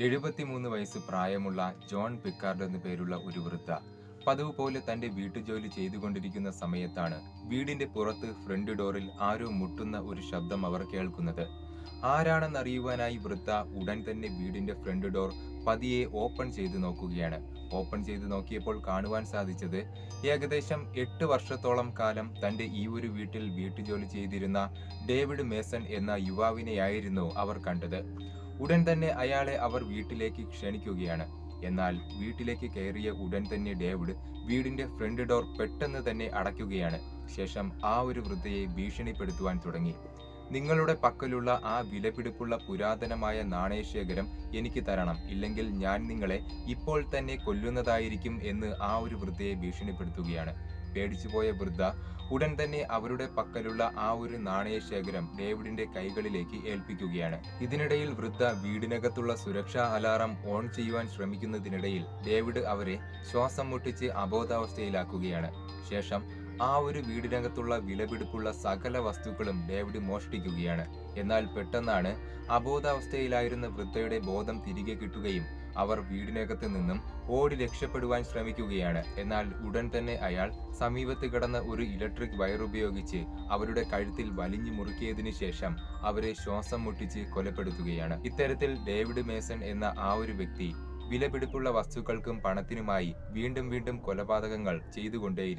എഴുപത്തിമൂന്ന് വയസ്സ് പ്രായമുള്ള ജോൺ പിക്കാർഡ് എന്നു പേരുള്ള ഒരു വൃദ്ധ പതിവ് പോലെ തന്റെ വീട്ടുജോലി ചെയ്തുകൊണ്ടിരിക്കുന്ന സമയത്താണ് വീടിന്റെ പുറത്ത് ഫ്രണ്ട് ഡോറിൽ ആരോ മുട്ടുന്ന ഒരു ശബ്ദം അവർ കേൾക്കുന്നത്. ആരാണെന്നറിയുവാനായി വൃദ്ധ ഉടൻ തന്നെ വീടിന്റെ ഫ്രണ്ട് ഡോർ പതിയെ ഓപ്പൺ ചെയ്ത് നോക്കുകയാണ്. ഓപ്പൺ ചെയ്ത് നോക്കിയപ്പോൾ കാണുവാൻ സാധിച്ചത് ഏകദേശം എട്ട് വർഷത്തോളം കാലം തന്റെ ഈ ഒരു വീട്ടിൽ വീട്ടുജോലി ചെയ്തിരുന്ന ഡേവിഡ് മേസൺ എന്ന യുവാവിനെയായിരുന്നു അവർ കണ്ടത്. ഉടൻ തന്നെ അയാളെ അവർ വീട്ടിലേക്ക് ക്ഷണിക്കുകയാണ്. എന്നാൽ വീട്ടിലേക്ക് കയറിയ ഉടൻ തന്നെ ഡേവിഡ് വീടിന്റെ ഫ്രണ്ട് ഡോർ പെട്ടെന്ന് തന്നെ അടയ്ക്കുകയാണ്. ശേഷം ആ ഒരു വൃദ്ധയെ ഭീഷണിപ്പെടുത്തുവാൻ തുടങ്ങി. നിങ്ങളുടെ പക്കലുള്ള ആ വിലപിടിപ്പുള്ള പുരാതനമായ നാണയശേഖരം എനിക്ക് തരണം. ഇല്ലെങ്കിൽ ഞാൻ നിങ്ങളെ ഇപ്പോൾ തന്നെ കൊല്ലുന്നതായിരിക്കും എന്ന് ആ ഒരു വൃദ്ധയെ ഭീഷണിപ്പെടുത്തുകയാണ്. പേടിച്ചുപോയ വൃദ്ധ ഉടൻ തന്നെ അവരുടെ പക്കലുള്ള ആ ഒരു നാണയ ശേഖരം ഡേവിഡിന്റെ കൈകളിലേക്ക് ഏൽപ്പിക്കുകയാണ്. ഇതിനിടയിൽ വൃദ്ധ വീടിനകത്തുള്ള സുരക്ഷാ അലാറം ഓൺ ചെയ്യുവാൻ ശ്രമിക്കുന്നതിനിടയിൽ ഡേവിഡ് അവരെ ശ്വാസം മുട്ടിച്ച് അബോധാവസ്ഥയിലാക്കുകയാണ്. ശേഷം ആ ഒരു വീടിനകത്തുള്ള വിലപിടിപ്പുള്ള സകല വസ്തുക്കളും ഡേവിഡ് മോഷ്ടിക്കുകയാണ്. എന്നാൽ പെട്ടെന്നാണ് അബോധാവസ്ഥയിലായിരുന്ന വൃദ്ധയുടെ ബോധം തിരികെ കിട്ടുകയും അവർ വീടിനകത്ത് നിന്നും ഓടി രക്ഷപ്പെടുവാൻ ശ്രമിക്കുകയാണ്. എന്നാൽ ഉടൻ തന്നെ അയാൾ സമീപത്ത് കിടന്ന ഒരു ഇലക്ട്രിക് വയർ ഉപയോഗിച്ച് അവരുടെ കഴുത്തിൽ വലിഞ്ഞു മുറുക്കിയതിനു ശേഷം അവരെ ശ്വാസം മുട്ടിച്ച് കൊലപ്പെടുത്തുകയാണ്. ഇത്തരത്തിൽ ഡേവിഡ് മേസൺ എന്ന ആ ഒരു വ്യക്തി വിലപിടിപ്പുള്ള വസ്തുക്കൾക്കും പണത്തിനുമായി വീണ്ടും വീണ്ടും കൊലപാതകങ്ങൾ ചെയ്തുകൊണ്ടേയിരുന്നു.